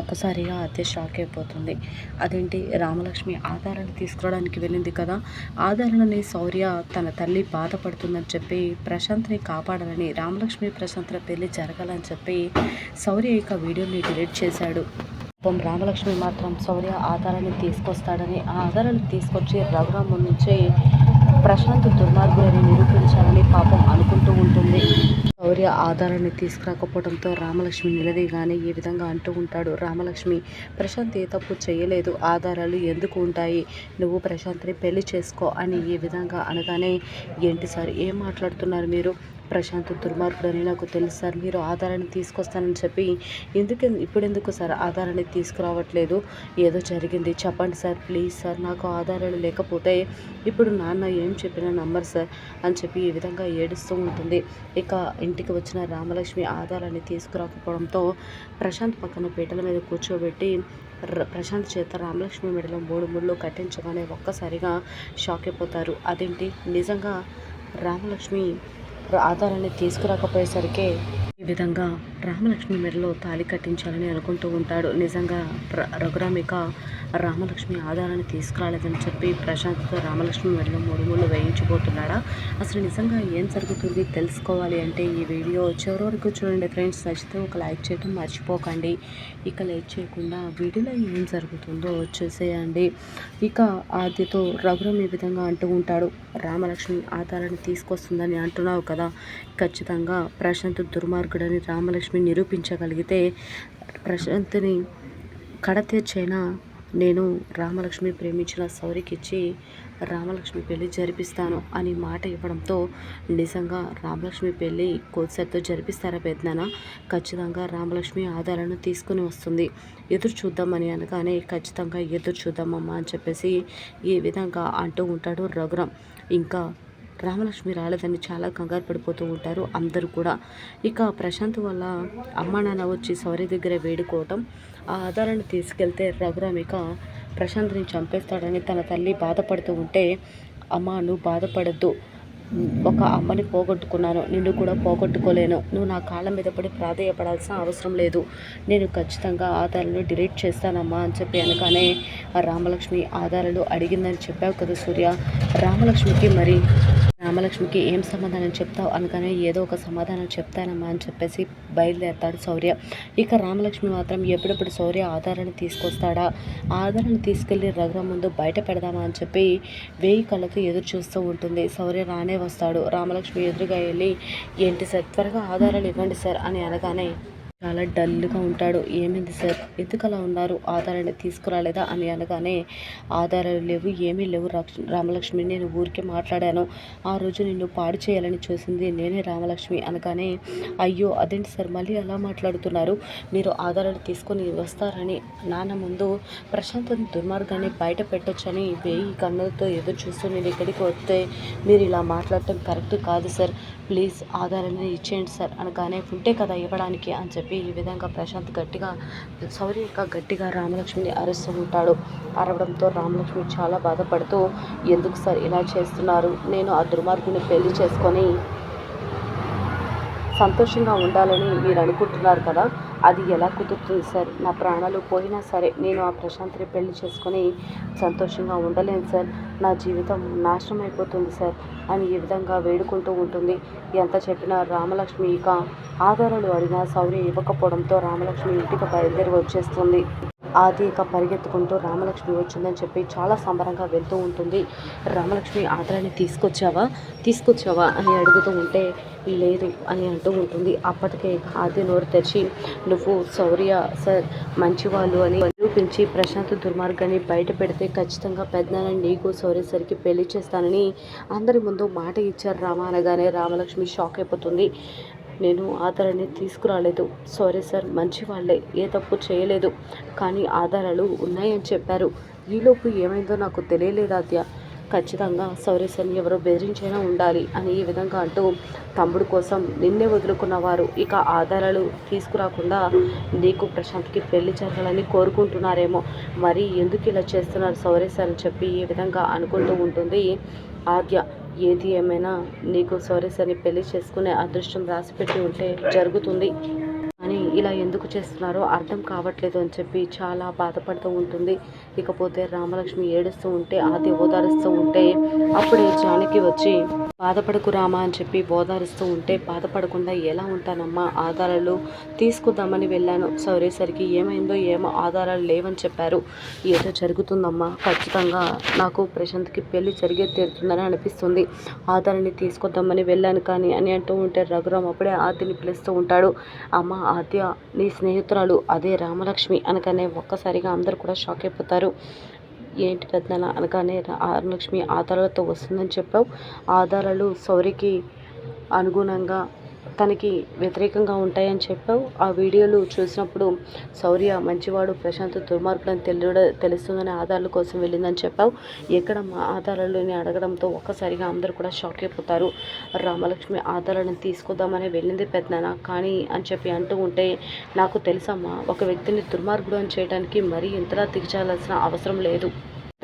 ఒక్కసారిగా అదే షాక్ అయిపోతుంది. అదేంటి? రామలక్ష్మి ఆధారాన్ని తీసుకురావడానికి వెళ్ళింది కదా. ఆధారాలని శౌర్య తన తల్లి బాధపడుతుందని చెప్పి ప్రశాంత్ని కాపాడాలని రామలక్ష్మి ప్రశాంత్ల పెళ్ళి జరగాలని చెప్పి శౌర్య ఇక వీడియోని డిలీట్ చేశాడు. పాపం రామలక్ష్మి మాత్రం శౌర్య ఆధారాన్ని తీసుకొస్తాడని ఆ ఆధారాన్ని తీసుకొచ్చి రఘురాము నుంచి ప్రశాంత్ దుర్మార్గులని నిరూపించాలని పాపం అనుకుంటూ ఉంటుంది. శౌర్య ఆధారాన్ని తీసుకురాకపోవడంతో రామలక్ష్మి నిలదీగానే ఈ విధంగా అంటూ ఉంటాడు. రామలక్ష్మి ప్రశాంత్ ఏ తప్పు చేయలేదు. ఆధారాలు ఎందుకు ఉంటాయి? నువ్వు ప్రశాంత్ని పెళ్ళి చేసుకో అని ఈ విధంగా అనగానే ఏంటి సార్? ఏం మాట్లాడుతున్నారు మీరు? ప్రశాంత్ దుర్మార్గుడని నాకు తెలుసు సార్. మీరు ఆధారాన్ని తీసుకొస్తానని చెప్పి ఎందుకు ఇప్పుడు ఎందుకు సార్ ఆధారాన్ని తీసుకురావట్లేదు? ఏదో జరిగింది. చెప్పండి సార్. Please sir. నాకు ఆధారాలు లేకపోతే ఇప్పుడు నాన్న ఏం చెప్పినా నమ్మరు సార్ అని చెప్పి ఈ విధంగా ఏడుస్తూ ఉంటుంది. ఇక ఇంటికి వచ్చిన రామలక్ష్మి ఆధారాన్ని తీసుకురాకపోవడంతో ప్రశాంత్ పక్కన పీటల మీద కూర్చోబెట్టి ప్రశాంత్ చేత రామలక్ష్మి మెడలో మూడు ముళ్ళు కట్టించగానే ఒక్కసారిగా షాక్ అయిపోతారు. అదేంటి? నిజంగా రామలక్ష్మి ఆధారాన్ని తీసుకురాకపోయేసరికి ఈ విధంగా రామలక్ష్మి మెడలో తాళి కట్టించాలని అనుకుంటూ ఉంటాడు. నిజంగా రఘురామిక రామలక్ష్మి ఆధారాన్ని తీసుకురాలేదని చెప్పి ప్రశాంత్తో రామలక్ష్మి మెడలో మూడు మూడు వేయించిపోతున్నాడా? అసలు నిజంగా ఏం జరుగుతుంది తెలుసుకోవాలి అంటే ఈ వీడియో చివరి వరకు చూడండి ఫ్రెండ్స్. నచ్చితే ఒక లైక్ చేయడం మర్చిపోకండి. ఇక లైక్ చేయకుండా వీడియోలో ఏం జరుగుతుందో వచ్చేసేయండి ఇక ఆదితో రఘురం ఈ విధంగా అంటూ ఉంటాడు రామలక్ష్మి ఆధారాన్ని తీసుకొస్తుందని అంటున్నావు కదా. ఖచ్చితంగా ప్రశాంత్ దుర్మార్గుడని రామలక్ష్మి నిరూపించగలిగితే ప్రశాంత్ని కడతీర్చైనా నేను రామలక్ష్మి ప్రేమించిన సౌరికిచ్చి రామలక్ష్మి పెళ్ళి జరిపిస్తాను అని మాట ఇవ్వడంతో నిజంగా రామలక్ష్మి పెళ్ళి కోసెట్తో జరిపిస్తారా పెద్దనా? ఖచ్చితంగా రామలక్ష్మి ఆధారాలను తీసుకుని వస్తుంది. ఎదురు చూద్దామని అనగానే ఖచ్చితంగా ఎదురు చూద్దామమ్మా అని చెప్పేసి ఈ విధంగా అంటూ ఉంటాడు రఘురం ఇంకా రామలక్ష్మి రాలేదని చాలా కంగారు పడిపోతూ ఉంటారు. అందరూ కూడా. ఇక ప్రశాంత్ వల్ల అమ్మ నాన్న వచ్చి సౌరి దగ్గర వేడుకోవటం ఆ ఆధారాన్ని తీసుకెళ్తే రఘురామిక ప్రశాంత్ని చంపేస్తాడని తన తల్లి బాధపడుతూ ఉంటే అమ్మ నువ్వు బాధపడద్దు. ఒక అమ్మని పోగొట్టుకున్నాను. నిన్ను కూడా పోగొట్టుకోలేను. నువ్వు నా కాళ్ళ మీద పడి ప్రాధేయపడాల్సిన అవసరం లేదు. నేను ఖచ్చితంగా ఆధారాలను డిలీట్ చేస్తానమ్మా అని చెప్పి అనగానే రామలక్ష్మి ఆధారాలు అడిగిందని చెప్పావు కదా సూర్య. రామలక్ష్మికి మరి రామలక్ష్మికి ఏం సమాధానం చెప్తావు అనగానే ఏదో ఒక సమాధానం చెప్తానమ్మా అని చెప్పేసి బయలుదేరతాడు శౌర్య. ఇక రామలక్ష్మి మాత్రం ఎప్పుడెప్పుడు శౌర్య ఆధారాన్ని తీసుకొస్తాడా? ఆధారాన్ని తీసుకెళ్ళి రఘురాం ముందు బయట పెడదామా అని చెప్పి వేయి కళ్ళతో ఎదురు చూస్తూ ఉంటుంది. శౌర్య రానే వస్తాడు. రామలక్ష్మి ఎదురుగా వెళ్ళి ఏంటి సార్? త్వరగా ఆధారాలు ఇవ్వండి సార్ అని అనగానే చాలా డల్గా ఉంటాడు. ఏమైంది సార్? ఎందుకు అలా ఉన్నారు? ఆధారాన్ని తీసుకురాలేదా? అని అనగానే ఆధారాలు లేవు ఏమీ లేవు రామలక్ష్మి. నేను ఊరికే మాట్లాడాను. ఆ రోజు నిన్ను పాడు చేయాలని చూసింది నేనే రామలక్ష్మి అనగానే అయ్యో అదేంటి సార్? మళ్ళీ అలా మాట్లాడుతున్నారు. మీరు ఆధారాలు తీసుకొని వస్తారని నాన్న ముందు ప్రశాంత్ దుర్మార్గాన్ని బయట పెట్టొచ్చని వేయి కన్నులతో ఎదురు చూస్తూ నేను ఇక్కడికి వస్తే మీరు ఇలా మాట్లాడటం కరెక్ట్ కాదు సార్. ప్లీజ్ ఆధారాన్ని ఇచ్చేయండి సార్ అనగానే ఉంటే కదా ఇవ్వడానికి అని చెప్పి ఈ విధంగా ప్రశాంత్ గట్టిగా సౌరి గట్టిగా రామలక్ష్మిని అరుస్తూ ఉంటాడు అరవడంతో రామలక్ష్మి చాలా బాధపడుతూ ఎందుకు సార్ ఇలా చేస్తున్నారు? నేను ఆ దుర్మార్గుని పెళ్ళి చేసుకొని సంతోషంగా ఉండాలని మీరు అనుకుంటున్నారు కదా అది ఎలా కుదురుతుంది సార్? నా ప్రాణాలు పోయినా సరే నేను ఆ ప్రశాంత్ని పెళ్ళి చేసుకొని సంతోషంగా ఉండలేను సార్. నా జీవితం నాశనం అయిపోతుంది సార్ అని ఈ విధంగా వేడుకుంటూ ఉంటుంది. ఎంత చెప్పినా రామలక్ష్మి ఇక ఆధారాలు అడిగినా సౌర్య ఇవ్వకపోవడంతో రామలక్ష్మి ఇంటికి బయలుదేరి వచ్చేస్తుంది. ఆది ఇక పరిగెత్తుకుంటూ రామలక్ష్మి వచ్చిందని చెప్పి చాలా సంబరంగా వెళ్తూ ఉంటుంది. రామలక్ష్మి ఆధారాన్ని తీసుకొచ్చావా? తీసుకొచ్చావా అని అడుగుతూ ఉంటే లేదు అని అంటూ ఉంటుంది. అప్పటికే ఆది నోరు తెచ్చి నువ్వు శౌర్య సార్ మంచివాళ్ళు అని నిరూపించి ప్రశాంత్ దుర్మార్గాన్ని బయట పెడితే ఖచ్చితంగా పెద్దనాన్న నీకు శౌర్య సరికి పెళ్ళి చేస్తానని అందరి ముందు మాట ఇచ్చారు రామ అనగానే రామలక్ష్మి షాక్ అయిపోతుంది. నేను ఆధారాన్ని తీసుకురాలేదు. సారీ సార్ మంచి వాళ్ళే ఏ తప్పు చేయలేదు. కానీ ఆధారాలు ఉన్నాయని చెప్పారు. ఈలోపు ఏమైందో నాకు తెలియలేదు ఆద్య. ఖచ్చితంగా శౌర్యసని ఎవరో బెదిరించైనా ఉండాలి అని ఈ విధంగా అంటూ తమ్ముడు కోసం నిన్నే వదులుకున్నవారు ఇక ఆధారాలు తీసుకురాకుండా నీకు ప్రశాంత్కి పెళ్ళి జరగాలని కోరుకుంటున్నారేమో. మరి ఎందుకు ఇలా చేస్తున్నారు శౌర్యస్ అని చెప్పి ఈ విధంగా అనుకుంటూ ఉంటుంది ఆద్య. ఏది ఏమైనా నీకు శౌర్యస్ సరే పెళ్ళి చేసుకునే అదృష్టం రాసిపెట్టి ఉంటే జరుగుతుంది. అని ఇలా ఎందుకు చేస్తున్నారో అర్థం కావట్లేదు అని చెప్పి చాలా బాధపడుతూ ఉంటుంది. ఇకపోతే రామలక్ష్మి ఏడుస్తూ ఉంటే ఆది ఓదారుస్తూ ఉంటే అప్పుడే జానకి వచ్చి బాధపడకు రామా అని చెప్పి ఓదారుస్తూ ఉంటే బాధపడకుండా ఎలా ఉంటానమ్మా? ఆధారాలు తీసుకుందామని వెళ్ళాను. సరేసరికి ఏమైందో ఏమో ఆధారాలు లేవని చెప్పారు. ఏదో జరుగుతుందమ్మా. ఖచ్చితంగా నాకు ప్రశాంత్కి పెళ్ళి జరిగే తీరుతుందని అనిపిస్తుంది. ఆధారాన్ని తీసుకొద్దామని వెళ్ళాను కానీ అని అంటూ ఉంటే రఘురామ్ అప్పుడే ఆదిని పిలుస్తూ ఉంటాడు. అమ్మ ఆద్య నీ స్నేహితురాలు అదే రామలక్ష్మి అనగానే ఒక్కసారిగా అందరూ కూడా షాక్ అయిపోతారు. ఏంటి పెద్దన అనగానే రామలక్ష్మి ఆధారాలతో వస్తుందని చెప్పావు. ఆధారాలు సౌరికి అనుగుణంగా తనకి వ్యతిరేకంగా ఉంటాయని చెప్పావు. ఆ వీడియోలు చూసినప్పుడు శౌర్య మంచివాడు ప్రశాంత్ దుర్మార్గుడు అని తెలియ తెలుస్తుందని ఆధారాల కోసం వెళ్ళిందని చెప్పావు. ఎక్కడ మా ఆధారాలని అడగడంతో ఒక్కసారిగా అందరూ కూడా షాక్ అయిపోతారు. రామలక్ష్మి ఆధారాలను తీసుకుందామని వెళ్ళింది పెద్దనాన్న. కానీ అని చెప్పి అంటూ ఉంటే నాకు తెలుసమ్మా ఒక వ్యక్తిని దుర్మార్గుడు అని చేయడానికి మరీ ఇంతలా దిగజాల్సిన అవసరం లేదు.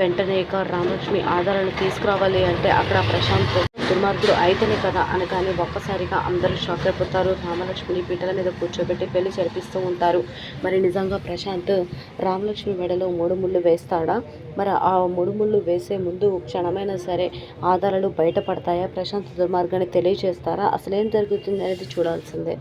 వెంటనే ఇక రామలక్ష్మి ఆధారాలు తీసుకురావాలి అంటే అక్కడ ప్రశాంత్ దుర్మార్గుడు అయితేనే కదా అనగానే ఒక్కసారిగా అందరూ షాక్ అయిపోతారు. రామలక్ష్మిని పీటల మీద కూర్చోబెట్టి పెళ్ళి జరిపిస్తూ ఉంటారు. మరి నిజంగా ప్రశాంత్ రామలక్ష్మి మెడలో మూడు ముళ్ళు వేస్తాడా? మరి ఆ మూడు ముళ్ళు వేసే ముందు క్షణమైనా సరే ఆధారాలు బయటపడతాయా? ప్రశాంత్ దుర్మార్గాన్ని తెలియజేస్తారా అసలేం జరుగుతుంది అనేది చూడాల్సిందే.